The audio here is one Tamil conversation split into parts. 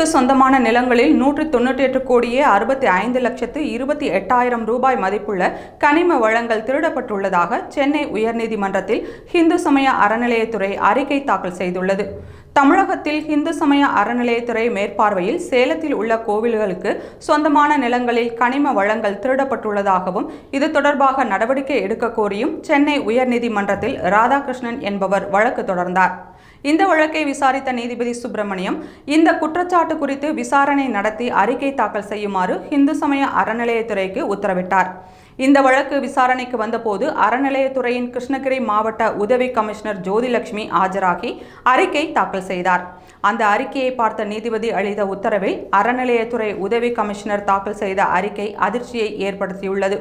கோவிலுக்கு சொந்தமான நிலங்களில் நூற்றி தொண்ணூற்றி எட்டு கோடியே அறுபத்தி ஐந்து லட்சத்து இருபத்தி எட்டாயிரம் ரூபாய் மதிப்புள்ள கனிம வளங்கள் திருடப்பட்டுள்ளதாக சென்னை உயர்நீதிமன்றத்தில் இந்து சமய அறநிலையத்துறை அறிக்கை தாக்கல் செய்துள்ளது. தமிழகத்தில் இந்து சமய அறநிலையத்துறை மேற்பார்வையில் சேலத்தில் உள்ள கோவில்களுக்கு சொந்தமான நிலங்களில் கனிம வளங்கள் திருடப்பட்டுள்ளதாகவும் இது தொடர்பாக நடவடிக்கை எடுக்க கோரியும் சென்னை உயர்நீதிமன்றத்தில் ராதாகிருஷ்ணன் என்பவர் வழக்கு தொடர்ந்தார். இந்த வழக்கை விசாரித்த நீதிபதி சுப்பிரமணியம் இந்த குற்றச்சாட்டு குறித்து விசாரணை நடத்தி அறிக்கை தாக்கல் செய்யுமாறு இந்து சமய அறநிலையத்துறைக்கு உத்தரவிட்டார். இந்த வழக்கு விசாரணைக்கு வந்தபோது அறநிலையத்துறையின் கிருஷ்ணகிரி மாவட்ட உதவி கமிஷனர் ஜோதிலட்சுமி ஆஜராகி அறிக்கை தாக்கல் செய்தார். அந்த அறிக்கையை பார்த்த நீதிபதி அளித்த உத்தரவில் அறநிலையத்துறை உதவி கமிஷனர் தாக்கல் செய்த அறிக்கை அதிர்ச்சியை ஏற்படுத்தியுள்ளது.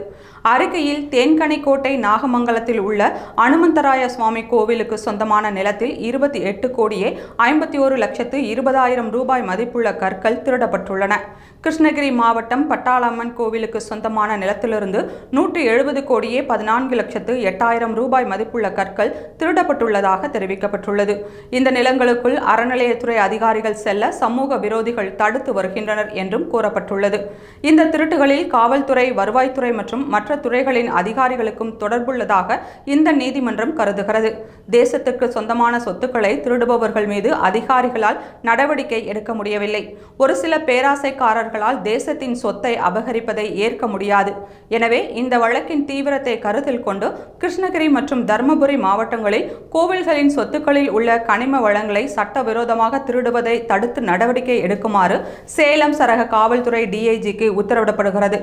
அறிக்கையில் தேன்கனிக்கோட்டை நாகமங்கலத்தில் உள்ள அனுமந்தராய சுவாமி கோவிலுக்கு சொந்தமான நிலத்தில் இருபத்தி எட்டு கோடியே ஐம்பத்தி ஒரு லட்சத்து இருபதாயிரம் ரூபாய் மதிப்புள்ள கற்கள் திருடப்பட்டுள்ளன. கிருஷ்ணகிரி மாவட்டம் பட்டாளம்மன் கோவிலுக்கு சொந்தமான நிலத்திலிருந்து நூற்றி எழுபது கோடியே பதினான்கு லட்சத்து எட்டாயிரம் ரூபாய் மதிப்புள்ள கற்கள் திருடப்பட்டுள்ளதாக தெரிவிக்கப்பட்டுள்ளது. இந்த நிலங்களுக்குள் அறநிலையத்துறை அதிகாரிகள் செல்ல சமூக விரோதிகள் தடுத்து வருகின்றனர் என்றும் கூறப்பட்டுள்ளது. இந்த திருட்டுகளில் காவல்துறை வருவாய்த்துறை மற்றும் மற்ற துறைகளின் அதிகாரிகளுக்கும் தொடர்புள்ளதாக இந்த நீதிமன்றம் கருதுகிறது. தேசத்துக்கு சொந்தமான சொத்துக்களை திருடுபவர்கள் மீது அதிகாரிகளால் நடவடிக்கை எடுக்க முடியவில்லை. ஒரு சில பேராசைக்காரர்களால் தேசத்தின் சொத்தை அபகரிப்பதை ஏற்க முடியாது. எனவே இந்த வழக்கின் தீவிரத்தை கருத்தில் கொண்டு கிருஷ்ணகிரி மற்றும் தருமபுரி மாவட்டங்களில் கோவில்களின் சொத்துக்களில் உள்ள கனிம வளங்களை சட்டவிரோதமாக திருடுவதை தடுத்து நடவடிக்கை எடுக்குமாறு சேலம் சரக காவல்துறை டிஐஜிக்கு உத்தரவிடப்படுகிறது.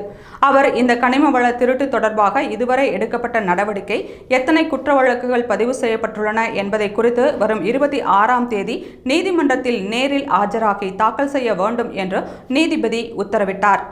அவர் இந்த கனிம வள திருட்டு தொடர்பாக இதுவரை எடுக்கப்பட்ட நடவடிக்கை எத்தனை குற்ற வழக்குகள் பதிவு செய்யப்பட்டுள்ளன என்பதை குறித்து வரும் இருபத்தி ஆறாம் தேதி நீதிமன்றத்தில் நேரில் ஆஜராகி தாக்கல் செய்ய வேண்டும் என்று நீதிபதி உத்தரவிட்டார்.